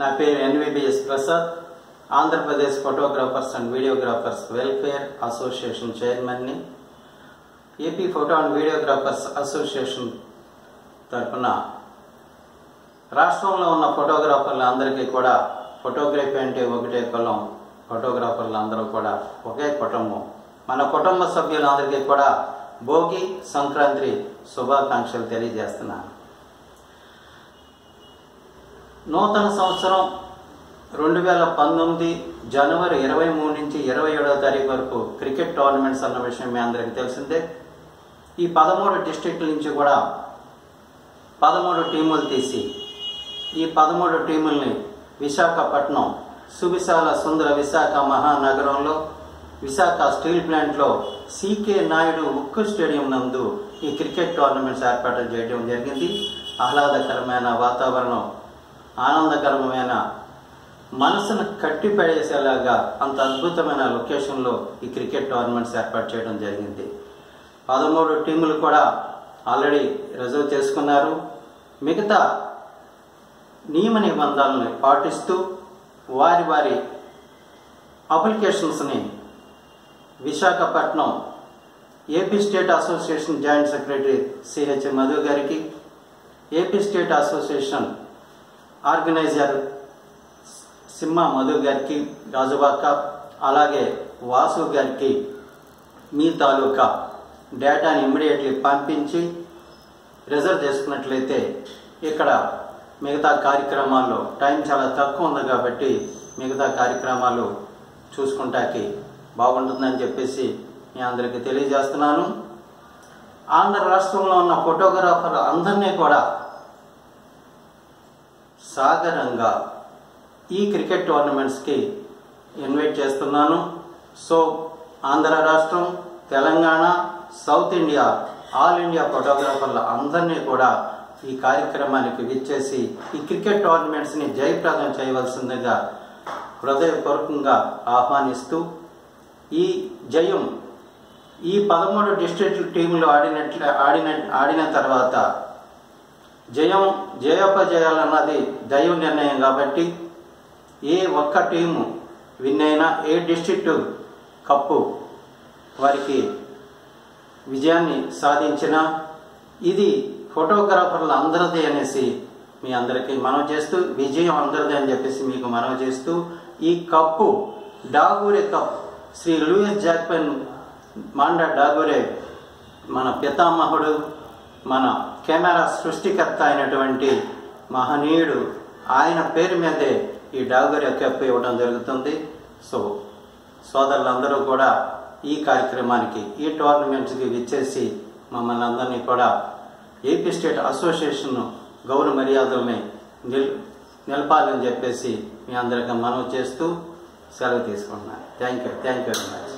నా పేరు NVBS Prasad Andhra Pradesh photographers and videographers welfare association చైర్మన్ని AP photo and videographers association తరఫున రాష్ట్రంలో ఉన్న ఫోటోగ్రాఫర్లు అందరికీ కూడా ఫోటోగ్రఫీ అంటే ఒకటే కులం ఫోటోగ్రాఫర్లు అందరూ కూడా ఒకే కుటుంబం. మన కుటుంబ సభ్యులందరికీ కూడా భోగి సంక్రాంతి శుభాకాంక్షలు తెలియజేస్తున్నాను. నూతన సంవత్సరం రెండు వేల పంతొమ్మిది జనవరి ఇరవై మూడు నుంచి ఇరవై ఏడవ తారీఖు వరకు క్రికెట్ టోర్నమెంట్స్ అన్న విషయం మీ అందరికీ తెలిసిందే. ఈ పదమూడు డిస్టిక్ల నుంచి కూడా పదమూడు టీములు తీసి ఈ పదమూడు టీముల్ని విశాఖపట్నం సువిశాల సుందర విశాఖ మహానగరంలో విశాఖ స్టీల్ ప్లాంట్లో సికే నాయుడు ఉక్కు స్టేడియం నందు ఈ క్రికెట్ టోర్నమెంట్స్ ఏర్పాటు చేయడం జరిగింది. ఆహ్లాదకరమైన వాతావరణం ఆనందకరమైన మనసును కట్టిపడేసేలాగా అంత అద్భుతమైన లొకేషన్లో ఈ క్రికెట్ టోర్నమెంట్స్ ఏర్పాటు చేయడం జరిగింది. పదమూడు టీములు కూడా ఆల్రెడీ రిజర్వ్ చేసుకున్నారు. మిగతా నియమ నిబంధనల్ని పాటిస్తూ వారి వారి అప్లికేషన్స్ని Visakhapatnam AP state association joint secretary CH Madhu గారికి AP state association organizer Simha Madhu గారికి రాజుబాక అలాగే వాసు గారికి మీ తాలూకా డేటాని ఇమ్మీడియట్లీ పంపించి రిజర్వ్ చేసుకున్నట్లయితే ఇక్కడ మిగతా కార్యక్రమాల్లో టైం చాలా తక్కువ ఉంది కాబట్టి మిగతా కార్యక్రమాలు చూసుకుంటాకి బాగుంటుందని చెప్పేసి మీ అందరికీ తెలియజేస్తున్నాను. ఆంధ్ర రాష్ట్రంలో ఉన్న ఫోటోగ్రాఫర్ అందరినీ కూడా సాగరంగా ఈ క్రికెట్ టోర్నమెంట్స్కి ఇన్వైట్ చేస్తున్నాను. సో ఆంధ్ర రాష్ట్రం Telangana south India all India ఫోటోగ్రాఫర్ల అందరినీ కూడా ఈ కార్యక్రమానికి విచ్చేసి ఈ క్రికెట్ టోర్నమెంట్స్ని జయప్రదం చేయవలసిందిగా హృదయపూర్వకంగా ఆహ్వానిస్తూ ఈ జయం ఈ పదమూడు డిస్ట్రిక్ట్ టీంలు ఆడినట్లు ఆడిన ఆడిన తర్వాత జయం జయోపజయాలన్నది దైవ నిర్ణయం కాబట్టి ఏ ఒక్క టీము విన్ అయినా ఏ డిస్ట్రిక్ట్ కప్పు వారికి విజయాన్ని సాధించిన ఇది ఫోటోగ్రాఫర్లు అందరిది అనేసి మీ అందరికీ మనవి చేస్తూ విజయం అందరిది అని చెప్పేసి మీకు మనవి చేస్తూ ఈ cup Daguerre cup Shri Louis జాక్పెన్ Mande Daguerre మన పితామహుడు మన కెమెరా సృష్టికర్త అయినటువంటి మహనీయుడు ఆయన పేరు మీదే ఈ డాగూరే కప్ ఇవ్వడం జరుగుతుంది. సో సోదరులందరూ కూడా ఈ కార్యక్రమానికి ఈ టోర్నమెంట్స్కి విచ్చేసి మమ్మల్ని అందరినీ కూడా ఏపీ స్టేట్ అసోసియేషన్ గౌరవ మర్యాదలమే నిల్ నిలపాలని చెప్పేసి మీ అందరికీ మనవి చేస్తూ సెలవు తీసుకుంటున్నాను. Thank you thank you very much.